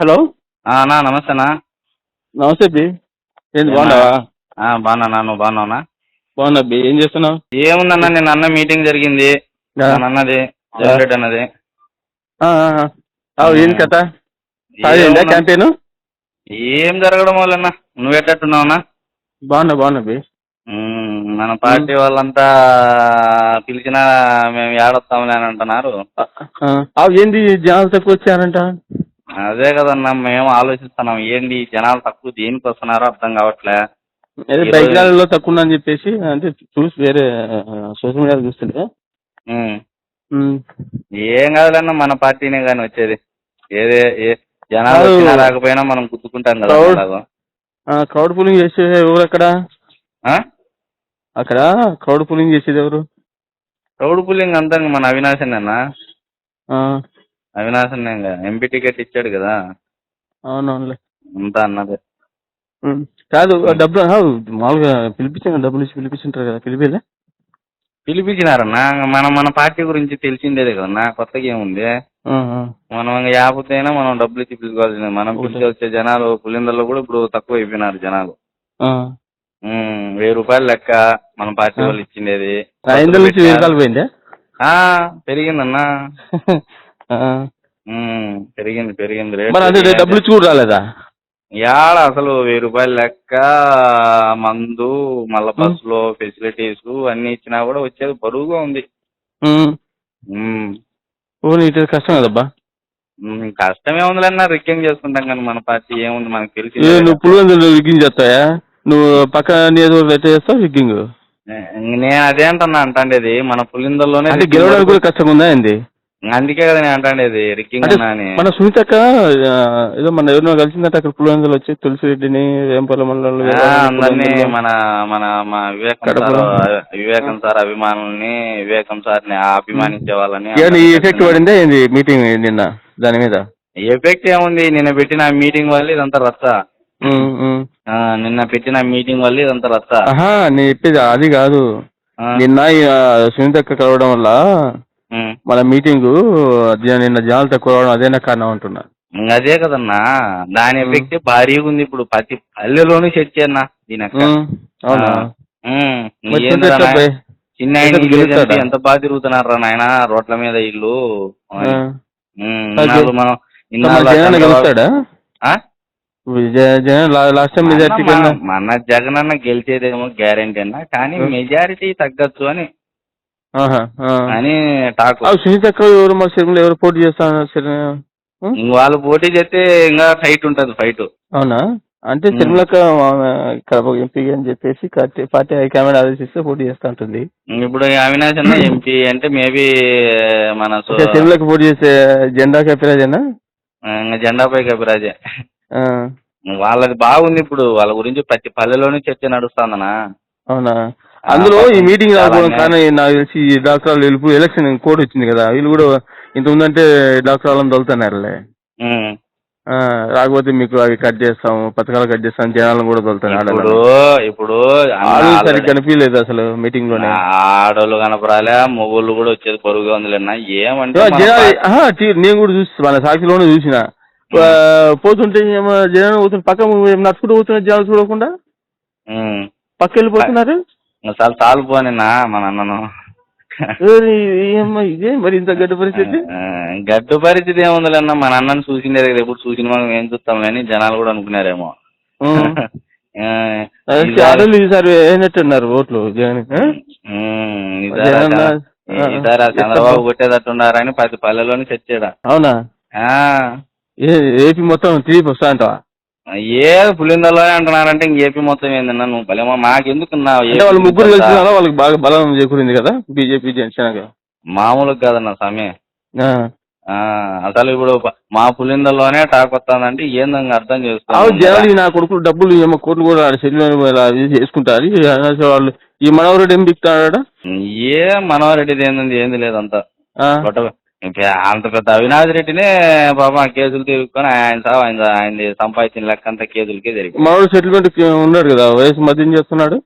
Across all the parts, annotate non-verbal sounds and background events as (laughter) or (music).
Hello? ఆ, అన్నా నమస్తే అన్నా. నమస్తే బి. ఏంది? బాగున్నావా? ఆ, బాగున్నా నువ్వు బాగున్నావునా బాగున్నా బి. ఏం చేస్తున్నావు? ఏముందన్నా నేను అన్న మీటింగ్ జరిగింది. అన్నది జనరేట్ అన్నది. ఏం కథ? క్యాంటీన్? ఏం జరగడం వల్లన్నా నువ్వు ఎట్టట్టున్నావునా బాగున్నా బాగున్నా బి. మన పార్టీ వాళ్ళంతా పిలిచినా మేము ఏడొస్తాంలే అని అంటున్నారు. ఏంది జనాలు తక్కువ వచ్చారంట? అదే కదన్నా మేము ఆలోచిస్తున్నాం ఏంది ఈ జనాలు తక్కువ దేనికి వస్తున్నారో అర్థం కావట్లే. ఏదో ఈ బైక్ రోజు- ర్యాలీలో తక్కువ ఉందని చెప్పేసి అంటే చూసి వేరే సోషల్ మీడియాలో చూస్తుంటే. ఏం కాదులన్నా మన పార్టీనే కానీ వచ్చేది. ఏదే ఏ జనాలు. వచ్చినా రాకపోయినా మనం గుర్తుకుంటాం కదా క్రౌడ్ పూలింగ్ చేసే ఎవరు అక్కడ? ఆ? అక్కడ క్రౌడ్ పూలింగ్ చేసేది ఎవరు? రౌడ్ పుల్లింగ్ అంతా మన అవినాశ్ అన్న ఇంకా ఎంపీ టికెట్ ఇచ్చాడు కదా. అవునవునులే. అంతా అన్నదే. కాదు డబ్బులు మామూలుగా పిలిపించాను డబ్బులు ఇచ్చి పిలిపించుంటారు కదా. పిలిపిలే? పిలిపించినారన్నా. మనం మన పార్టీ గురించి తెలిసిందేదే కదన్నా కొత్తగా ఏముంది. మనం యాపతైనా మనం డబ్బులు ఇచ్చి పిలుచుకోవాల్సిందే. మనం. పిలిచి వచ్చే జనాలు పులిందల్లో కూడా ఇప్పుడు తక్కువ అయిపోయినారు జనాలు వెయ్యి రూపాయలు లెక్క మన పార్టీ. వాళ్ళు ఇచ్చిండేది. పెరిగిందన్నా. (laughs) పెరిగింది పెరిగింది. రేట్ మరి పెరిగింది. డబ్బులు ఇచ్చి కూడా రాలేదా? యాడ అసలు వెయ్యి రూపాయలు లెక్క మందు మళ్ళా బస్సులో ఫెసిలిటీస్ అన్ని ఇచ్చినా కూడా వచ్చేది బరువుగా ఉంది. ఉమ్. ఉమ్, ఓ నీట్ కష్టం కదబ్బా? ఉమ్, కష్టమే ఉందిలన్నా రిక్కింగ్ చేసుకుంటాం కానీ మన పార్టీ ఏముంది మనకు ఏ, తెలిసి నువ్వు పులివెందులు రిగ్గింగ్ చేస్తాయా నువ్వు పక్క నియోజకవర్గం ఎట్లా చేస్తావు రిగ్గింగ్ నేను అదే అంటున్నా అంటాండేది. మన పులిందల్లోనే అంటే గెలవడానికి కూడా వరకు- కష్టం ఉందా ఏంది? అందుకే కదా నేను అంటాండేది రిక్కింగ్ అంటే అన్నా అని. మన సునీతక్క ఆ, ఏదో మన ఎవరినో కలిసిందట అక్కడ పులివెందులు వచ్చి తులసి రెడ్డిని వేంపల్లి మండలంలో ఆ, అందరినీ మన మన మా వివేకం. సార్ వివేకం సార్ అభిమానుల్ని వివేకం సార్ని అభిమానించే వాళ్ళని ఈ ఎఫెక్ట్ పడిందా ఏంది మీటింగ్ నిన్న దాని మీద? ఎఫెక్ట్ ఏముంది నిన్న పెట్టిన మీటింగ్ వల్ల ఇదంతా రచ్చ. ఉమ్, ఉమ్. ఆ, నిన్న పెట్టిన మీటింగ్ వల్ల ఇదంతా రచ్చ. ఆహా నేను చెప్పేది అది కాదు. ఆ, నిన్న ఈ, ఆ, సునీతక్క కలవడం వల్ల. మన మీటింగ్ నిన్న జనాలు తక్కువ రావడం అదేనా కారణం అంటున్నా. అదే కదన్నా. దాని ఎఫెక్ట్ భారీగా ఉంది ఇప్పుడు ప్రతి పల్లెలోనూ చర్చ అన్న దీని యొక్క. చిన్న ఎంత బాగా తిరుగుతున్నారా నాయన? రోడ్ల మీద ఇల్లు. మనం మన జగన్ లాస్ట్ మెజార్టీ మన- అన్న గెలిచేదేమో గ్యారంటీ అన్న కానీ. మెజారిటీ తగ్గచ్చు అని. అని టాక్. ఆ, సునీతక్క ఎవరు మా సినిమాలో ఎవరు పోటీ చేస్తాను వాళ్ళు పోటీ చేస్తే ఇంకా ఫైట్ ఉంటది ఫైట్. అవునా? అంటే ఇక్కడ ఎంపీ అని చెప్పేసి పార్టీ- హైకమాండ్ ఆదేశిస్తే పోటీ చేస్తా ఉంటుంది. ఇప్పుడు అవినాష్ అన్న ఎంపీ అంటే మేబీ మన సో- సిరిమలక్క పోటీ చేసే జెండా కపిరాజేనా జెండాపై కపిరాజే. వాళ్ళది బాగుంది ఇప్పుడు వాళ్ళ గురించి ప్రతి పల్లెలోనూ చర్చ నడుస్తుందనా? అవునా? అందులో ఈ మీటింగ్ రాకపోవడం. కానీ నాకు తెలిసి ఈ డాక్టర్ వెళ్ళిపో ఎలక్షన్ కోడ్ వచ్చింది కదా వీళ్ళు కూడా ఇంత ఉందంటే డాక్టర్ వాళ్ళని తొలుతున్నారులే. రాకపోతే మీకు అవి కట్ చేస్తాము పథకాలు కట్ చేస్తాం జనాలను కూడా తొలుతాను ఇప్పుడు ఇప్పుడు సరిగ్గా కనిపించలేదు అసలు మీటింగ్లోనే ఆడోళ్ళు కనపరాలే మొగోళ్ళు కూడా వచ్చేది పొరుగుగా ఉందిలేనా ఏమంటే జనాలు నేను కూడా చూసి మన సాక్షిలోనే చూసిన. పోతుంటే ఏమో జనం పోతుంది పక్క నడుచుకుంటూ పోతున్న జనాలు చూడకుండా. పక్క వెళ్ళిపోతున్నారు ఇంకా చాలా తాలు పోనినా మన అన్నను ఇదే మరి ఇంత గడ్డ పరిస్థితి? గడ్డు పరిస్థితి ఏముందిలేనా మన అన్నను చూసిండే కదా ఎప్పుడు చూసిన మనం ఏం చూస్తాం అని జనాలు కూడా అనుకున్నారేమో. ఉం. ఆ, అదే ఈసారి- ఓట్లు జగన్ ఆ? చంద్రబాబు కొట్టేటట్టున్నారని ప్రతి పల్లెలోని చచ్చాడు అవునా? ఏపీ మొత్తం త్రీ వస్తా అంటావా? ఏ పులిందల్లోనే అంటున్నారంటే ఇంక ఏపీ మొత్తం ఏందన్నా నువ్వు భలేమో మాకెందుకు నా అంటే వాళ్ళు ముగ్గురు కలిసి వాళ్ళకి బాగా బలం చేకూరింది కదా బీజేపీ జనసేన మామూలుగా కాదన్న స్వామి ఆ. ఆ, అసలు ఇప్పుడు ప- మా పులిందల్లోనే టాక్ వస్తుందంటే ఏందని అర్థం చేసుకోవాలి జనాలు ఈ నా కొడుకులు డబ్బులు ఏమో కోట్లు కూడా ఇది చేసుకుంటారు. ఈ అనాథ వాళ్ళు ఈ మనవరుడు ఏం బిక్తాడా ఏ మనోహరెడ్డిది ఏంది ఏంది లేదంతా. ఇంక అంత పెద్ద అవినాష్ రెడ్డినే పాపం ఆ కేసులు తిరుగుకొని ఆయన ఆయన ఆయన సంపాదించిన లెక్క అంతా కేసులకే జరిగింది. మనవడు సెటిల్మెంట్ ఉన్నాడు కదా వయసు మద్యం చేస్తున్నాడు?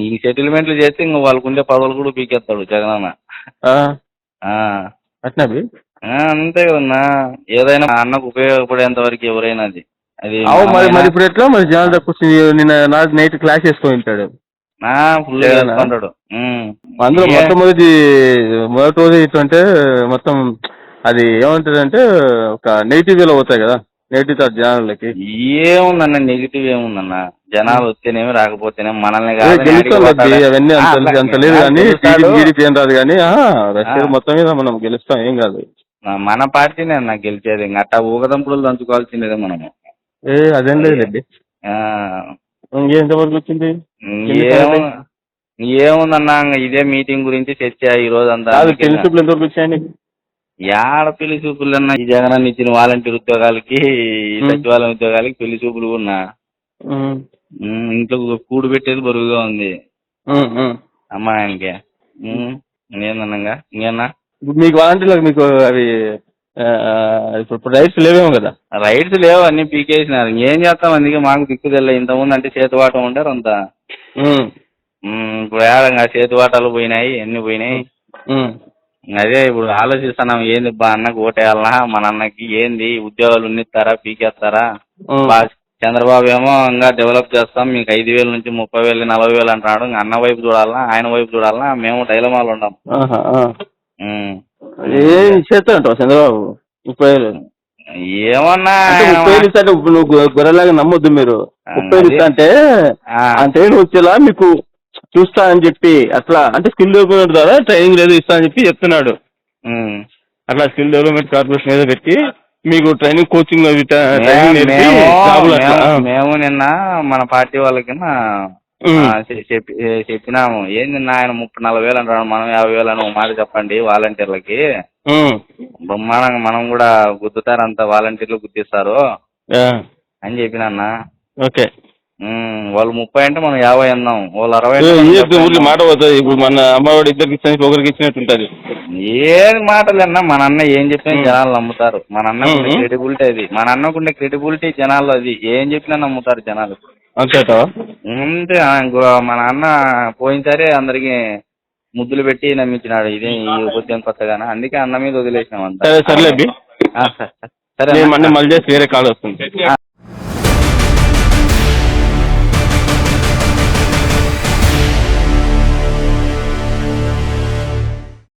ఈ సెటిల్మెంట్లు చేస్తే ఇంక వాళ్ళకు ఉండే పదవులు కూడా పీకేస్తాడు జగనన్న. అట్నా అంతే కదన్నా. ఏదైనా అన్నకు ఉపయోగపడేంత వరకు ఎవరైనా అది. అది మరి మరి ఇప్పుడు ఎట్లా? మరి జనాలు తక్కువ నిన్న నైట్ క్లాస్ ఉంటాడు ఆ, ఫుల్? చేసుకుంటాడు. అందులో మొట్టమొదటి మొదటి రోజు ఇట్లంటే మొత్తం అది ఏమంటది అంటే ఒక నెగిటివ్ వేలో పోతాయి కదా నెగిటివ్ థాట్ జనాలకి. ఏముందన్న నెగిటివ్ ఏముందన్న? జనాలు వస్తేనేమి రాకపోతేనేమి మనల్ని గెలుస్తాం. అవన్నీ అంత లేదు కానీ. టీడీపీ ఏం రాదు కానీ రష్యా. మొత్తం మీద మనం గెలుస్తాం ఏం కాదు. మన పార్టీనే అన్న గెలిచేది. అట్టా ఊగదంపులు దంచుకోవాల్సిందే మనము. ఏ అదేం లేదు రెడ్డి. ఆ, ఇంకెంతవరకు వచ్చింది ఏము ఏముందన్న ఇదే మీటింగ్ గురించి చర్చ ఈ రోజు అంతా పెళ్ళి చూపులు ఎంతవరకు వచ్చాయి నీకు? యాడ పెళ్ళి చూపులన్నా? ఈ జగనన్న ఇచ్చిన వాలంటీర్ ఉద్యోగాలకి. సచివాలయం ఉద్యోగాలకి పెళ్ళి చూపులు ఉన్నా. ఇంట్లో కూడు పెట్టేది బరువుగా ఉంది. అమ్మాయికి ఇంకేందన్నంగా ఇంకేనా మీకు వాలంటీర్లకు మీకు అవి ఇప్పుడు రైట్స్ లేవేమో కదా. రైట్స్ లేవు అన్ని పీకేసినారు. ఏం చేస్తాం? అందుకే మాకు దిక్కు తెల్ల ఇంతకుముందు అంటే చేతివాటం ఉంటారు అంత. ఇప్పుడు ఏడంగా చేతివాటాలు పోయినాయి అన్ని పోయినాయి? అదే ఇప్పుడు ఆలోచిస్తున్నాం ఏంది బా అన్నకు ఓటేయాలనా? మన అన్నకి ఏంది? ఉద్యోగాలు ఉన్నిస్తారా? పీకేస్తారా? చంద్రబాబు ఏమో ఇంకా డెవలప్ చేస్తాం. మీకు ఐదు వేల నుంచి ముప్పై వేలు నలభై వేలు అంటున్నాడు. ఇంకా అన్న వైపు చూడాలనా? ఆయన వైపు చూడాలనా? మేము డైలమాలు ఉంటాం. ఏం చంద్రబాబు? ముప్పై వేలు ఏమన్నా అంటే ముప్పై వేలు ఇస్తా అంటే ఇప్పుడు నువ్వు గొ- గొర్రెలాగా నమ్మొద్దు మీరు. ముప్పై వేలు ఇస్తా అంటే ఆ, వచ్చేలా మీకు చూస్తా అని చెప్పి అట్లా అంటే స్కిల్ డెవలప్మెంట్ ద్వారా ట్రైనింగ్ లేదు ఇస్తా అని చెప్పి చెప్తున్నాడు. ఉమ్. అట్లా స్కిల్ డెవలప్మెంట్ కార్పొరేషన్ ఏదో పెట్టి మీకు ట్రైనింగ్ కోచింగ్ మేము నిన్న మన పార్టీ వాళ్ళకి చెప్పినాము. ఏంది ఆయన ముప్పై నలభై వేలు అంటాడు మనం యాభై వేలు అని ఒక మాట చెప్పండి వాలంటీర్లకి. బ్రహ్మాండంగా మనం కూడా గుద్దుతారు అంత వాలంటీర్లు గుద్దిస్తారు ఆ, అని చెప్పినన్న ఓకే. వాళ్ళు ముప్పై అంటే మనం యాభై అన్నాం. వాళ్ళు అరవై ఊర్లో అన్నాం. మాట పోతుంది. ఇప్పుడు మన అమ్మవాడి ఇద్దరికి ఇచ్చిన ఒకరికి ఇచ్చినట్టు ఉంటుంది. ఏది మాటలన్నా మన అన్న ఏం చెప్పినా. జనాలు నమ్ముతారు. మన ఉమ్. క్రెడిబిలిటీ అది. మన అన్నకుండే క్రెడిబిలిటీ జనాలు అది. ఏం చెప్పినా నమ్ముతారు జనాలు. అంతేటా అంతే ఇంకో మన అన్న పోయినసారి అందరికి ముద్దులు పెట్టి నమ్మించినాడు. ఇదే ఈ ఉద్యమం కొత్తగానే? అందుకే అన్న మీద వదిలేసినాం అంతా. సరే సర్లే సరే. మళ్ళీ మళ్ళీ చేసి వేరే కాల్ వస్తుంది.